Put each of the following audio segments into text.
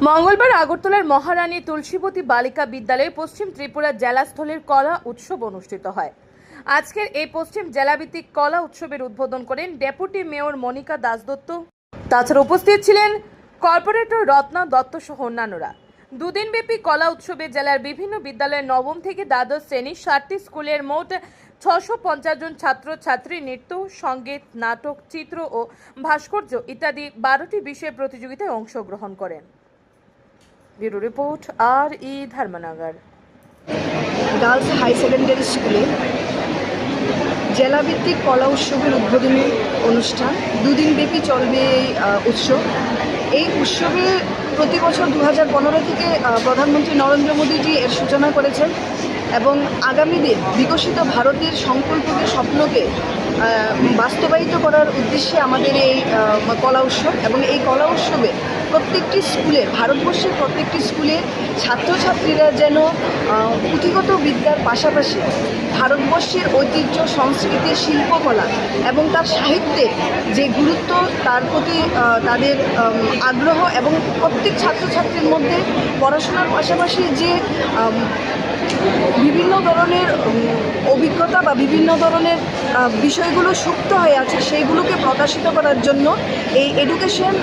মঙ্গলবার আগরতলার মহারানী তুলসীবতী বালিকা বিদ্যালয়ে পশ্চিম ত্রিপুরা জেলাস্থলের কলা উৎসব অনুষ্ঠিত হয়। আজকের এই পশ্চিম জেলাভিত্তিক কলা উৎসবের উদ্বোধন করেন ডেপুটি মেয়র মনিকা দাসদত্ত তাছাড়া উপস্থিত ছিলেন কর্পোরেটর রত্না দত্ত সহ অন্যান্যরা। দুদিনব্যাপী কলা উৎসবে জেলার বিভিন্ন বিদ্যালয়ের নবম থেকে দ্বাদশ শ্রেণির ষাটটি স্কুলের মোট ছশো পঞ্চাশ জন ছাত্র ছাত্রী নৃত্য, সংগীত, নাটক, চিত্র ও ভাস্কর্য ইত্যাদি বারোটি বিষয়ে প্রতিযোগিতায় অংশগ্রহণ করেন। ব্যুরো রিপোর্ট আর ই ধর্মনগর। গার্লস হাই সেকেন্ডারি স্কুলে জেলাভিত্তিক কলা উৎসবের উদ্বোধনী অনুষ্ঠান, দুদিন ব্যাপী চলবে এই উৎসব। এই উৎসবে প্রতি বছর দু হাজার পনেরো থেকে প্রধানমন্ত্রী নরেন্দ্র মোদীজি এর সূচনা করেছেন এবং আগামী দিন বিকশিত ভারতের সংকল্পকে, স্বপ্নকে বাস্তবায়িত করার উদ্দেশ্যে আমাদের এই কলা উৎসব এবং এই কলা উৎসবে প্রত্যেকটি স্কুলে, ভারতবর্ষের প্রত্যেকটি স্কুলে ছাত্রছাত্রীরা যেন পুঁথিগত বিদ্যার পাশাপাশি ভারতবর্ষের ঐতিহ্য, সংস্কৃতি, শিল্পকলা এবং তার সাহিত্যের যে গুরুত্ব, তার প্রতি তাদের আগ্রহ এবং প্রত্যেক ছাত্রছাত্রীর মধ্যে পড়াশোনার পাশাপাশি যে বিভিন্ন ধরনের উম, বা বিভিন্ন ধরনের বিষয়গুলো সুপ্ত হয়ে আছে সেইগুলোকে প্রকাশিত করার জন্য এই এডুকেশন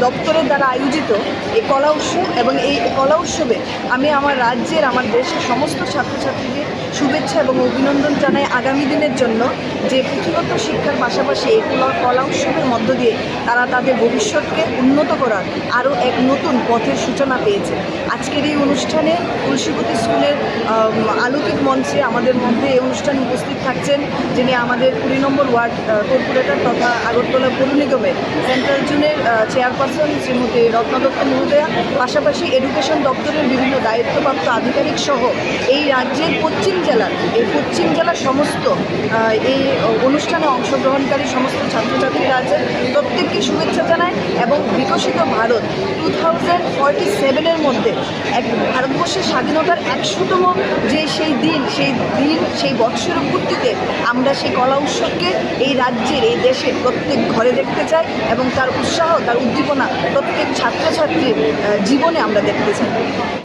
দপ্তরের দ্বারা আয়োজিত এই কলা উৎসব এবং এই কলা উৎসবে আমি আমার রাজ্যের আমার দেশের সমস্ত ছাত্রছাত্রীদের শুভেচ্ছা এবং অভিনন্দন জানাই আগামী দিনের জন্য যে পুঁথিগত শিক্ষার পাশাপাশি এই কলা উৎসবের মধ্য দিয়ে তারা তাদের ভবিষ্যৎকে উন্নত করার আরও এক নতুন পথের সূচনা পেয়েছে। আজকের এই অনুষ্ঠানে তুলসীপতি স্কুলের আলোকিক মঞ্চে আমাদের মধ্যে এই অনুষ্ঠানে উপস্থিত থাকছেন, যিনি আমাদের কুড়ি নম্বর ওয়ার্ড কর্পোরেটর তথা আগরতলা পৌর নিগমের সেন্ট্রাল জোনের চেয়ারপারসন শ্রীমতী রত্নদত্ত মহোদয়া, পাশাপাশি এডুকেশন দপ্তরের বিভিন্ন দায়িত্বপ্রাপ্ত আধিকারিক সহ এই রাজ্যের পশ্চিম জেলার, এই পশ্চিম জেলার সমস্ত এই অনুষ্ঠানে অংশগ্রহণকারী সমস্ত ছাত্রছাত্রীরা আছেন। প্রত্যেককে শুভেচ্ছা জানাই এবং বিকশিত ভারত টু থাউজেন্ড ফর্টি সেভেনের মধ্যে এক ভারতবর্ষের স্বাধীনতার একশোতম যে সেই দিন সেই দিন, সেই বৎসরের পূর্তিতে আমরা সেই কলা উৎসবকে এই রাজ্যের, এই দেশের প্রত্যেক ঘরে দেখতে চাই এবং তার উৎসাহ, তার উদ্দীপনা প্রত্যেক ছাত্রছাত্রীর জীবনে আমরা দেখতে চাই।